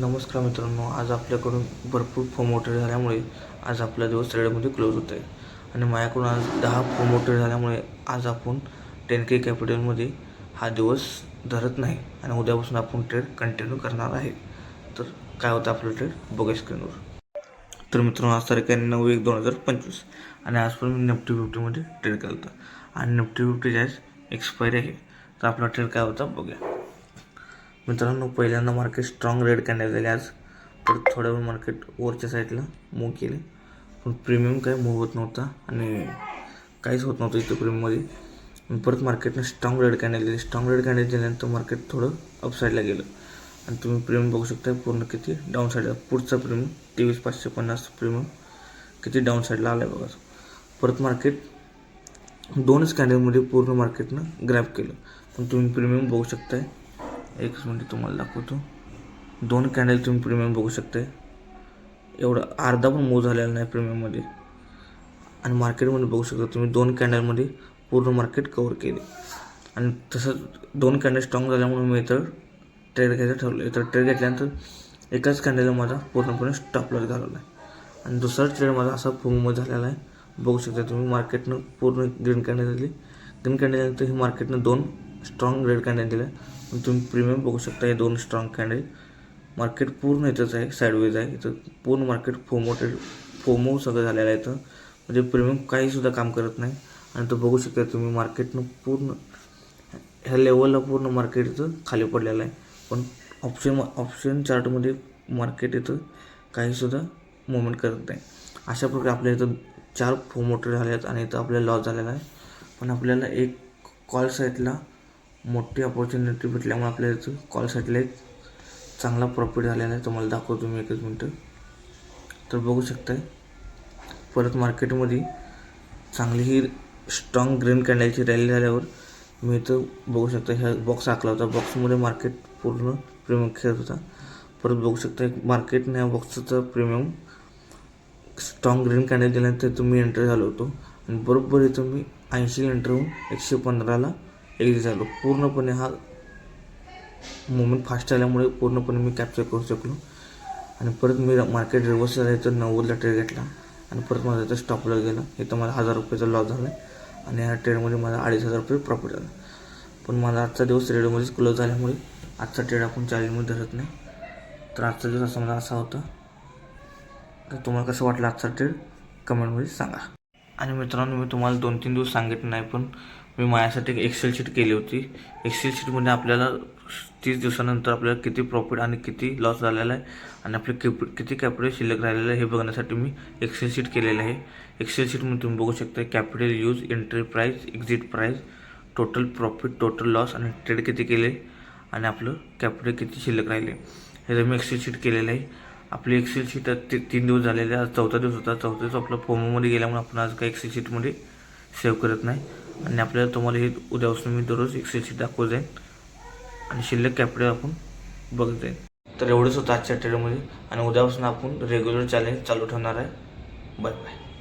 नमस्कार मित्रांनो आज आपल्याकडून भरपूर फोमोटर झाल्यामुळे आज आपला दिवस ट्रेडमध्ये क्लोज होत आहे आणि माझ्याकडून आज दहा फोमोटर झाल्यामुळे आज आपण टेन के कॅपिटलमध्ये हा दिवस धरत नाही आणि उद्यापासून आपण ट्रेड कंटिन्यू करणार आहे. तर काय होतं आपलं ट्रेड बघा स्क्रीनवर तर मित्रांनो आज तारीख आहे नऊ एक दोन हजार पंचवीस आणि आज पण मी निफ्टी फिफ्टीमध्ये ट्रेड केलं होतं आणि निफ्टी फिफ्टी आज एक्सपायरी आहे. तर आपला ट्रेड काय होता बघूया. मित्रांनो पहिल्यांदा मार्केट स्ट्रॉंग रेड कॅन्डल झाले. आज तर थोड्या वेळ मार्केट वरच्या साईडला मूव केले. पण प्रीमियम काही मूव होत नव्हता आणि काहीच होत नव्हतं इथं प्रीमियममध्ये परत मार्केटने स्ट्रॉंग रेड कॅन्डल दिली. स्ट्रॉंग रेड कॅन्डल दिल्यानंतर मार्केट थोडं अपसाईडला गेलं. आणि तुम्ही प्रीमियम बघू शकता पूर्ण किती डाऊन साईडला पुढचा प्रीमियम तेवीस पाचशे पन्नास प्रीमियम किती डाऊन साईडला आला आहे बघा. परत मार्केट दोनच कॅन्डलमध्ये पूर्ण मार्केटनं ग्रॅप केलं. पण तुम्ही प्रीमियम बघू शकताय एकच मिनटं तुम्हाला दाखवतो. दोन कॅन्डल तुम्ही प्रीमियम बघू शकता. एवढं अर्धा पण मूव झालेला नाही प्रीमियममध्ये आणि मार्केटमध्ये बघू शकता तुम्ही दोन कॅन्डलमध्ये पूर्ण मार्केट कवर केले. आणि तसंच दोन कॅन्डल स्ट्रॉंग झाल्यामुळे मी इतर ट्रेड घ्यायचं ठरवलं. इतर ट्रेड घेतल्यानंतर एकाच कॅन्डलला माझा पूर्णपणे स्टॉप लॉस घालवला आहे. आणि दुसरा ट्रेड माझा असा फुममध्ये झालेला आहे. बघू शकता तुम्ही मार्केटनं पूर्ण ग्रीन कॅन्डल दिली ग्रीन कॅन्डल दिल्यानंतर हे मार्केटनं दोन स्ट्रॉंग रेड कॅन्डल दिल्या तुम्ही प्रीमियम बघू शकता हे दोन स्ट्रॉंग कॅन्डल मार्केट पूर्ण इथंच आहे साईडवेज आहे. इथं पूर्ण मार्केट फोमोटेड फोमो सगळं झालेलं आहे इथं. म्हणजे प्रीमियम काहीसुद्धा काम करत नाही. आणि तो बघू शकता तुम्ही मार्केटनं पूर्ण ह्या लेवलला पूर्ण मार्केट इथं खाली पडलेलं आहे. पण ऑप्शन ऑप्शन चार्टमध्ये मार्केट इथं काहीसुद्धा मुवमेंट करत नाही. अशा प्रकारे आपल्या इथं चार फोमोटर झाले आहेत आणि इथं आपल्याला लॉस झालेला आहे. पण आपल्याला एक कॉल साईटला मोठी अपॉर्च्युनिटी भेटल्यामुळे आपल्या इथं कॉल एक चांगला प्रॉफिट झालेला आहे. तुम्हाला दाखवतो मी एकच मिनटं. तर बघू शकताय परत मार्केटमध्ये चांगली ही स्ट्रॉंग ग्रीन कॅन्डलची रॅली झाल्यावर मी इथं बघू शकता ह्या बॉक्स आखला होता. बॉक्समध्ये मार्केट पूर्ण प्रीमियम खेळत होता. परत बघू शकता मार्केटने या बॉक्सचं प्रीमियम स्ट्रॉंग ग्रीन कॅन्डल दिल्यानंतर तुम्ही एंटर झालो होतो. आणि बरोबर इथं मी ऐंशी एंटर होऊन एकशे पंधराला एक्झिट झालो. पूर्णपणे हा मुवमेंट फास्ट आल्यामुळे पूर्णपणे मी कॅप्चर करू शकलो. आणि परत मी मार्केट रिव्हर्स झाला इथं नव्वदला ट्रेड घेतला. आणि परत माझा इथं स्टॉपला गेला. इथं मला हजार रुपयाचा लॉस झाला. आणि ह्या ट्रेडमध्ये माझा अडीच हजार रुपये प्रॉफिट झाला पण माझा आजचा दिवस रेडमध्येच क्लोज झाल्यामुळे आजचा ट्रेड आपण चॅलेंजमध्ये धरत नाही. तर आजचा दिवस असा माझा असा होता. तर तुम्हाला कसं वाटलं आजचा ट्रेड कमेंटमध्ये सांगा. आणि मित्रांनो मी तुम्हाला दोन तीन दिवस सांगितलं नाही पण मी माझ्यासाठी एक एक्सेल शीट केली होती. एक्सेल शीटमध्ये आपल्याला तीस दिवसानंतर आपल्याला किती प्रॉफिट आणि किती लॉस झालेला आहे आणि आपले किप किती कॅपिटल शिल्लक राहिलेलं आहे हे बघण्यासाठी मी एक्सेल शीट केलेलं आहे. एक्सेल शीटमध्ये तुम्ही बघू शकता capital use entry price exit price total profit total loss आणि ट्रेड किती केले आणि आपलं कॅपिटल किती शिल्लक राहिले. हे जर मी एक्सेल शीट केलेलं आहे. आपली एक्सेल शीट ते तीन दिवस झालेले आज चौथा दिवस होता. चौथा दिवस आपला फोमोमध्ये गेल्यामुळे आपण आज काही एक्सेल शीटमध्ये सेव्ह करत नाही. आणि आपल्याला तुम्हाला हे उद्यापासून मी दररोज एक्सेल शीट दाखवत देईन आणि शिल्लक कॅपिटल आपण बघत जाईन. तर एवढंच होतं आजच्या ट्रेडमध्ये आणि उद्यापासून आपण रेग्युलर चॅलेंज चालू ठेवणार आहे. Bye bye